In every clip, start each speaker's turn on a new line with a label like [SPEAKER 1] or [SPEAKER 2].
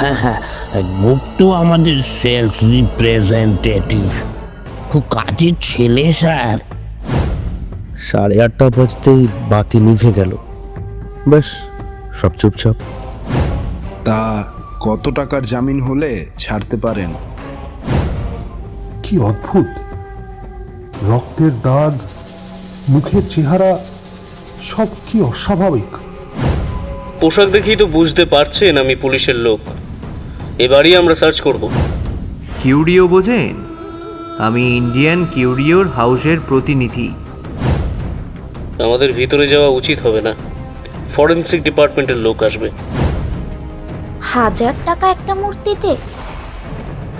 [SPEAKER 1] হ্যাঁ হ্যাঁ গুপ্ত আমাদের সেলস রিপ্রেজেন্টেটিভ খুব কাজের ছেলে স্যার।
[SPEAKER 2] সাড়ে আটটা বাজতেই বাতি নিভে গেল। ব্যাস সব চুপচাপ।
[SPEAKER 3] তা কত টাকার জামিন হলে ছাড়তে পারেন?
[SPEAKER 4] কি অদ্ভুত! রক্তের দাগ মুখের চেহারা সব কি অস্বাভাবিক।
[SPEAKER 5] পোশাক দেখেই তো বুঝতে পারছেন আমি পুলিশের লোক। এবারই আমরা সার্চ করব।
[SPEAKER 6] কিউরিও বোঝেন আমি ইন্ডিয়ান কিউরিওর হাউসের প্রতিনিধি।
[SPEAKER 5] আমাদের ভিতরে যাওয়া উচিত হবে না। ফরেন্সিক ডিপার্টমেন্টের লোক আসবে।
[SPEAKER 7] হাজার টাকা একটা মূর্তিতে?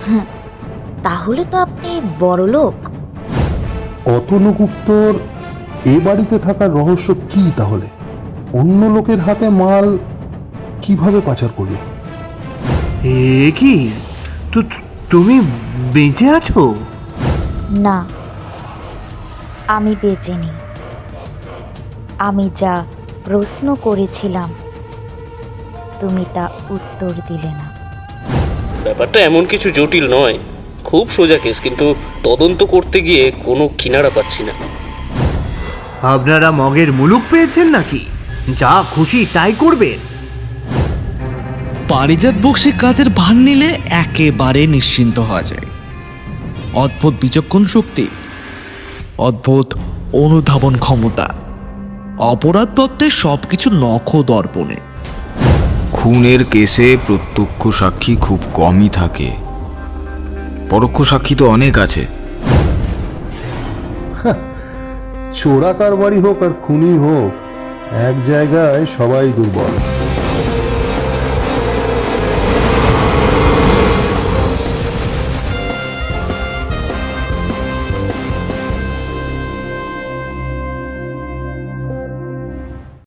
[SPEAKER 7] হ্যাঁ, তাহলে তো আপনি বড় লোক।
[SPEAKER 4] অতনু গুপ্তর এ বাড়িতে থাকার রহস্য কি তাহলে? অন্য লোকের হাতে মাল কীভাবে পাচার করল
[SPEAKER 6] এ কি? তো তুমি বেঁচে আছো?
[SPEAKER 7] না আমি বেঁচে নেই। আমি যা প্রশ্ন করেছিলাম তুমি তা উত্তর দিলে না।
[SPEAKER 5] ব্যাপারটা এমন কিছু জটিল নয়। খুব সোজা কেস কিন্তু তদন্ত করতে গিয়ে কোনো কিনারা পাচ্ছি না।
[SPEAKER 6] আপনারা মগের মুলুক পেয়েছেন নাকি? যা খুশি তাই করবেন।
[SPEAKER 8] পারিজাত বক্সি কাজের ভার নিলে একেবারে নিশ্চিন্ত হওয়া যায়। অদ্ভুত বিচক্ষণ শক্তি অদ্ভুত অনুধাবন ক্ষমতা অপরাধ তত্ত্বের সব কিছু নখ দর্পণে
[SPEAKER 9] খুনের কেসে প্রত্যক্ষ সাক্ষী খুব কমই থাকে। পরোক্ষ সাক্ষী তো অনেক আছে।
[SPEAKER 4] চোরা কারবারি হোক আর খুনি হোক এক জায়গায় সবাই দুর্বল।